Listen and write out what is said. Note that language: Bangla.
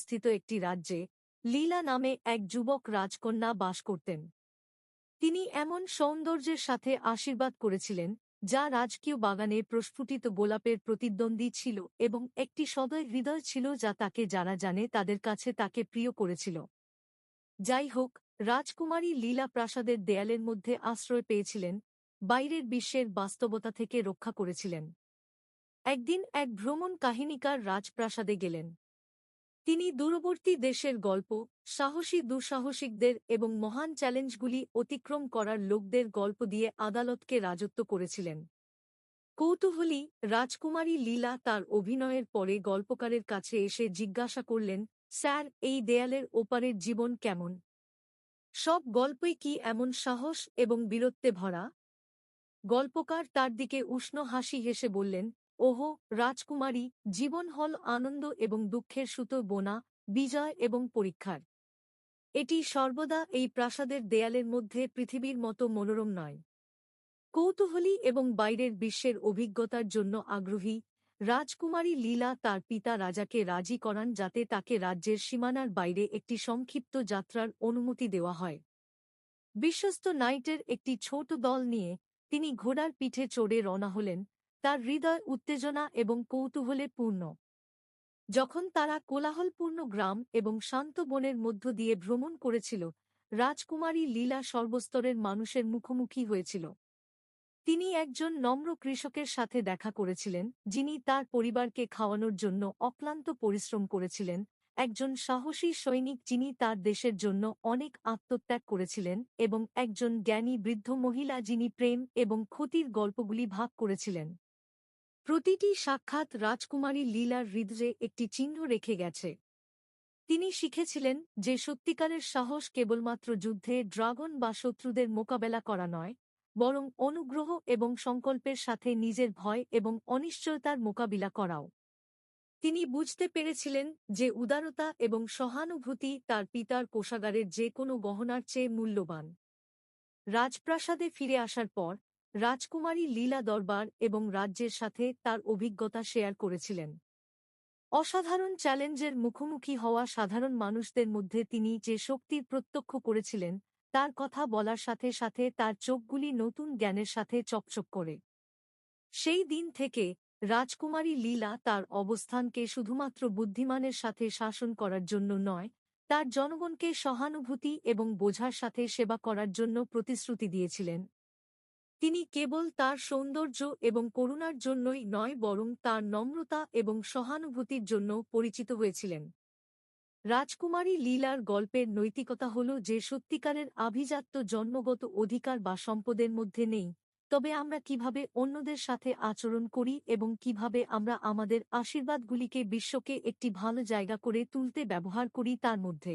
অবস্থিত একটি রাজ্যে লীলা নামে এক যুবক রাজকন্যা বাস করতেন। তিনি এমন সৌন্দর্যের সাথে আশীর্বাদ করেছিলেন, যা রাজকীয় বাগানে প্রস্ফুটিত গোলাপের প্রতিদ্বন্দ্বী ছিল এবং একটি সদয় হৃদয় ছিল যা তাকে যারা জানে তাদের কাছে তাকে প্রিয় করেছিল। যাই হোক, রাজকুমারী লীলা প্রাসাদের দেয়ালের মধ্যে আশ্রয় পেয়েছিলেন, বাইরের বিশ্বের বাস্তবতা থেকে রক্ষা করেছিলেন। একদিন এক ভ্রমণ কাহিনীকার রাজপ্রাসাদে গেলেন। তিনি দূরবর্তী দেশের গল্প, সাহসী দুঃসাহসিকদের এবং মহান চ্যালেঞ্জগুলি অতিক্রম করার লোকদের গল্প দিয়ে আদালতকে রাজত্ব করেছিলেন। কৌতূহলী রাজকুমারী লীলা তার অভিনয়ের পরে গল্পকারের কাছে এসে জিজ্ঞাসা করলেন, স্যার, এই দেয়ালের ওপারের জীবন কেমন? সব গল্পই কি এমন সাহস এবং বীরত্বে ভরা? গল্পকার তার দিকে উষ্ণ হাসি হেসে বললেন ওহো, রাজকুমারী, জীবন হল আনন্দ এবং দুঃখের সুতো বোনা, বিজয় এবং পরীক্ষার। এটি সর্বদা এই প্রাসাদের দেয়ালের মধ্যে পৃথিবীর মতো মনোরম নয়। কৌতূহলী এবং বাইরের বিশ্বের অভিজ্ঞতার জন্য আগ্রহী, রাজকুমারী লীলা তার পিতা রাজাকে রাজি করান যাতে তাকে রাজ্যের সীমানার বাইরে একটি সংক্ষিপ্ত যাত্রার অনুমতি দেওয়া হয়। বিশ্বস্ত নাইটের একটি ছোট দল নিয়ে তিনি ঘোড়ার পিঠে চড়ে রওনা হলেন তার হৃদয় উত্তেজনা এবং কৌতূহলে পূর্ণ। যখন তারা কোলাহলপূর্ণ গ্রাম এবং শান্ত বনের মধ্য দিয়ে ভ্রমণ করেছিল, রাজকুমারী লীলা সর্বস্তরের মানুষের মুখোমুখি হয়েছিল। তিনি একজন নম্র কৃষকের সাথে দেখা করেছিলেন, যিনি তার পরিবারকে খাওয়ানোর জন্য অক্লান্ত পরিশ্রম করেছিলেন, একজন সাহসী সৈনিক যিনি তার দেশের জন্য অনেক আত্মত্যাগ করেছিলেন এবং একজন জ্ঞানী বৃদ্ধ মহিলা যিনি প্রেম এবং ক্ষতির গল্পগুলি ভাগ করেছিলেন। প্রতিটি সাক্ষাৎ রাজকুমারী লীলার হৃদয়ে একটি চিহ্ন রেখে গেছে। তিনি শিখেছিলেন যে সত্যিকারের সাহস কেবলমাত্র যুদ্ধে ড্রাগন বা শত্রুদের মোকাবেলা করা নয়, বরং অনুগ্রহ এবং সংকল্পের সাথে নিজের ভয় এবং অনিশ্চয়তার মোকাবিলা করাও। তিনি বুঝতে পেরেছিলেন যে উদারতা এবং সহানুভূতি তার পিতার কোষাগারের যে কোনো গহনার চেয়ে মূল্যবান। রাজপ্রাসাদে ফিরে আসার পর রাজকুমারী লীলা দরবার এবং রাজ্যের সাথে তার অভিজ্ঞতা শেয়ার করেছিলেন। অসাধারণ চ্যালেঞ্জের মুখোমুখি হওয়া সাধারণ মানুষদের মধ্যে তিনি যে শক্তির প্রত্যক্ষ করেছিলেন, তার কথা বলার সাথে সাথে তার চোখগুলি নতুন জ্ঞানের সাথে চকচক করে। সেই দিন থেকে রাজকুমারী লীলা তার অবস্থানকে শুধুমাত্র বুদ্ধিমানের সাথে শাসন করার জন্য নয়, তার জনগণকে সহানুভূতি এবং বোঝার সাথে সেবা করার জন্য প্রতিশ্রুতি দিয়েছিলেন। তিনি কেবল তার সৌন্দর্য এবং করুণার জন্যই নয়, বরং তার নম্রতা এবং সহানুভূতির জন্য পরিচিত হয়েছিলেন। রাজকুমারী লীলার গল্পের নৈতিকতা হল যে, সত্যিকারের আভিজাত্য জন্মগত অধিকার বা সম্পদের মধ্যে নেই, তবে আমরা কীভাবে অন্যদের সাথে আচরণ করি এবং কীভাবে আমরা আমাদের আশীর্বাদগুলিকে বিশ্বকে একটি ভালো জায়গা করে তুলতে ব্যবহার করি তার মধ্যে।